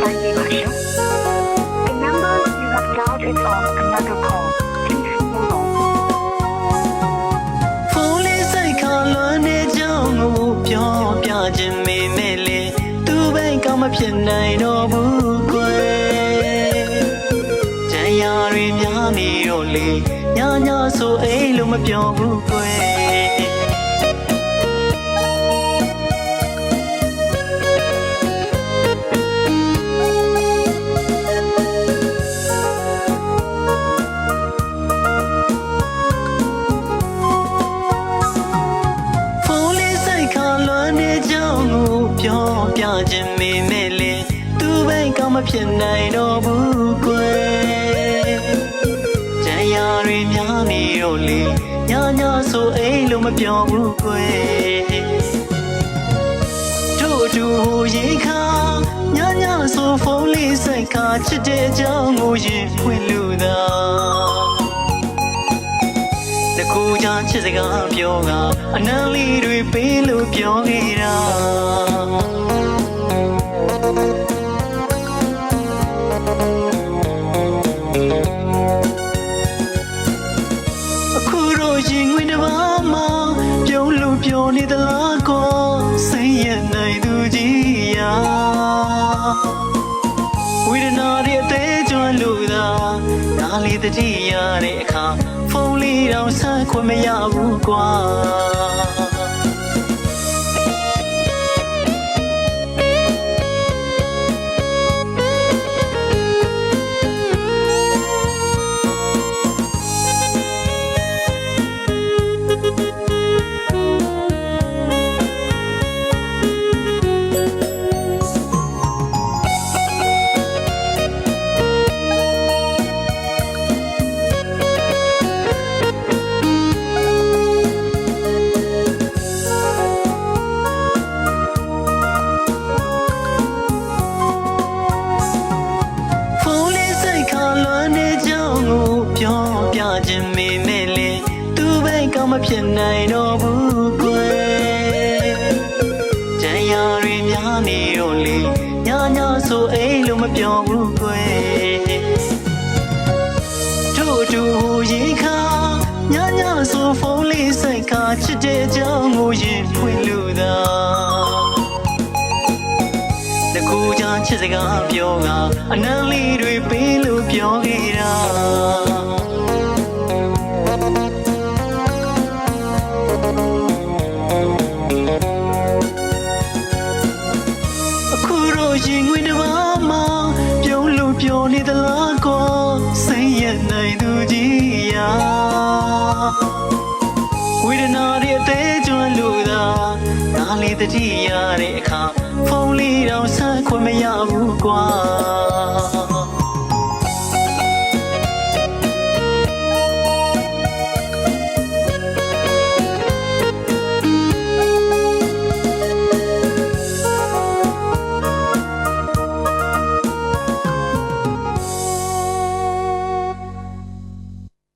ပိုင်းနေပါရှင် The number you have dialed is on another call. Please hold on. ဖုန်းလေးစိုက်ခါလွန်နေကြောင်းကိုပြောပြခြင်းမေမဲ့လေသူ့ဘိုင်ကောင်းမဖြစ်နိုင်တော့ဘူးကွယ်ကြံရတွေများနေတော့လေညာညာဆိုအိမ်လုံးမပြောဘူးကွယ် ခြင်းမေမဲ့လေသူပဲကောင်းမဖြစ်နိုင်တော့ဘူးကွယ်ကြံရတွေများနေတော့လေညညဆိုအိမ်လို့မပြောဘူးကွယ်တို့တူရေခါညညဆိုဖုန်းလေးစိတ်ခါချစ်တဲ့ကြောင်းကိုရင်ဖွင့်လို့သာတကူချာချစ်စကားပြောကအနမ်းလေးတွေပေးလို့ပြောခဲ့တာ လို့ပြောနေသလားကောစိတ်ရနိုင်သူကြီးရာဝေဒနာတွေအသေးကျွမ်းလို့သာနားလေးတတိရတဲ့အခါဖုန်းလေးတော့ဆက်ခွင့်မရဘူးကွာ ခြင်းမေမဲ့လေသူပဲကောင်းမဖြစ်နိုင်တော့ဘူးကွယ်ကြံရတွေများနေတော့လေညညဆိုအိမ်လို့မပြောဘူးကွယ်တို့တူရေခါညညဆိုဖုန်းလေးစိတ်ခါချစ်တဲ့ကြောင်းကိုရင်ဖွင့်လို့သာတကူချာချစ်စကားပြောကအနမ်းလေးတွေပေးလို့ပြောခဲ့တာ ရင်ဝင်တစ်ပါးမှပြုံးလို့ပြောနေသလားကောစိတ်ရနိုင်သူကြီးရာဝေဒနာတွေအသေးကျွမ်းလို့သာနားလေးတတိရတဲ့အခါ